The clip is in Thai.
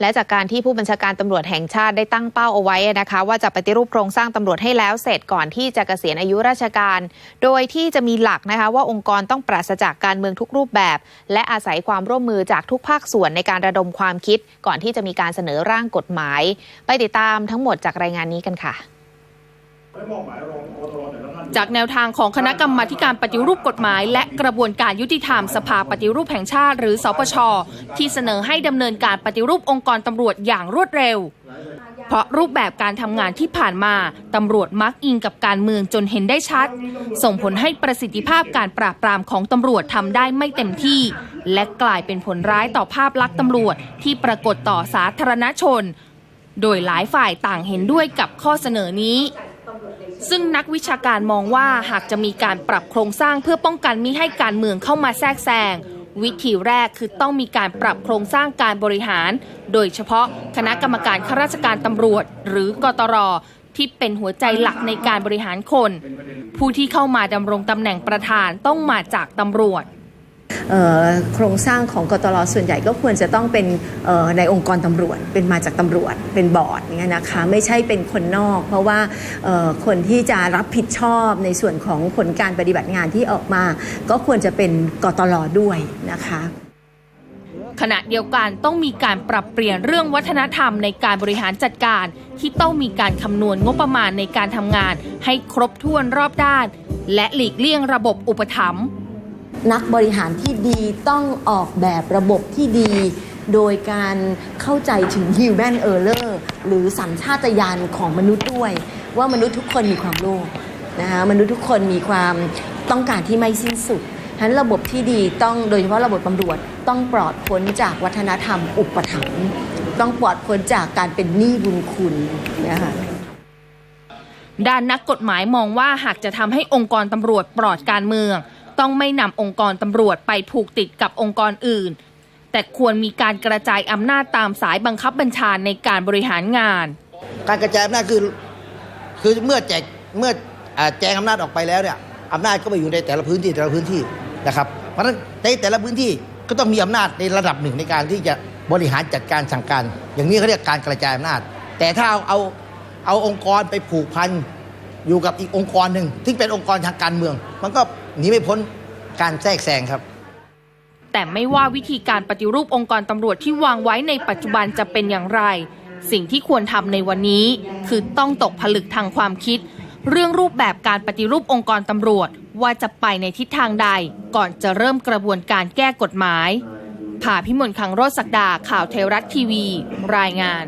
และจากการที่ผู้บัญชาการตำรวจแห่งชาติได้ตั้งเป้าเอาไว้นะคะ ว่าจะปฏิรูปโครงสร้างตำรวจให้แล้วเสร็จก่อนที่จะเกษียณอายุราชการ โดยที่จะมีหลักนะคะว่าองค์กรต้องปราศจากการเมืองทุกรูปแบบ และอาศัยความร่วมมือจากทุกภาคส่วนในการระดมความคิด ก่อนที่จะมีการเสนอร่างกฎหมาย ไปติดตามทั้งหมดจากรายงานนี้กันค่ะ จากแนวทางของคณะกรรมาการปฏิรูปกฎหมาย และกระบวนการยุติธรรมสภาปฏิรูปแห่งชาติ หรือสปช ที่เสนอให้ดำเนินการปฏิรูปองค์กรตำรวจอย่างรวดเร็ว เพราะรูปแบบการทำงานที่ผ่านมาตำรวจมักอิงกับการเมืองจนเห็นได้ชัด ส่งผลให้ประสิทธิภาพการปราบปรามของตำรวจทำได้ไม่เต็มที่ และกลายเป็นผลร้ายต่อภาพลักษณ์ตำรวจที่ปรากฏต่อสาธารณชน โดยหลายฝ่ายต่างเห็นด้วยกับข้อเสนอนี้ ซึ่งนักวิชาการมองว่าหากจะมีการปรับโครงสร้างเพื่อป้องกันมิให้การเมืองเข้ามาแทรกแซงวิธีแรกคือต้องมีการปรับโครงสร้างการบริหาร โดยเฉพาะคณะกรรมการข้าราชการตำรวจ หรือกตรที่เป็นหัวใจหลักในการบริหารคน ผู้ที่เข้ามาดำรงตำแหน่งประธานต้องมาจากตำรวจ โครงสร้างของกตลส่วนใหญ่ก็ควรจะต้องเป็นในองค์กรตำรวจ เป็นมาจากตำรวจ เป็นบอร์ดงเงี้ยนะคะไม่ใช่เป็นคนนอก เพราะว่าคนที่จะรับผิดชอบในส่วนของผลการปฏิบัติงานที่ออกมา ก็ควรจะเป็นกตลด้วยนะคะขณะเดียวกันต้องมีการปรับเปลี่ยนเรื่องวัฒนธรรมในการบริหารจัดการ ที่ต้องมีการคำนวณงบประมาณในการทำงาน ให้ครบถ้วนรอบด้าน และหลีกเลี่ยงระบบอุปถัมภ์ นักบริหารที่ดีต้องออกแบบระบบที่ดี โดยการเข้าใจถึง human error หรือสัญชาตญาณของมนุษย์ด้วย ว่ามนุษย์ทุกคนมีความโลภนะคะมนุษย์ทุกคนมีความต้องการที่ไม่สิ้นสุดฉะนั้นระบบที่ดีต้องโดยเฉพาะระบบตำรวจต้องปลอดพ้นจากวัฒนธรรมอุปถัมภ์ต้องปลอดพ้นจากการเป็นหนี้บุญคุณนะคะด้านนักกฎหมายมองว่าหากจะทำให้องค์กรตำรวจปลอดการเมือง ต้องไม่นำองค์กรตำรวจไปผูกติดกับองค์กรอื่น แต่ควรมีการกระจายอำนาจตามสายบังคับบัญชาในการบริหารงาน การกระจายอำนาจคือคือเมื่อแจกเมื่อแจงอำนาจออกไปแล้วเนี่ยอำนาจก็ไปอยู่ในแต่ละพื้นที่แต่ละพื้นที่นะครับเพราะฉะนั้นในแต่ละพื้นที่ก็ต้องมีอำนาจในระดับหนึ่งในการที่จะบริหารจัดการสั่งการ อย่างนี้เขาเรียกการกระจายอำนาจ แต่ถ้าเอาเอาเอาองค์กรไปผูกพันอยู่กับอีกองค์กรหนึ่งที่เป็นองค์กรทางการเมือง มันก็ หนีไม่พ้นการแทรกแซงครับ แต่ไม่ว่าวิธีการปฏิรูปองค์กรตำรวจที่วางไว้ในปัจจุบันจะเป็นอย่างไร สิ่งที่ควรทำในวันนี้ คือต้องตกผลึกทางความคิด เรื่องรูปแบบการปฏิรูปองค์กรตำรวจว่าจะไปในทิศทางใด ก่อนจะเริ่มกระบวนการแก้กฎหมายผ่าพิมลคังโรศักดาข่าวเทวรัฐทีวี รายงาน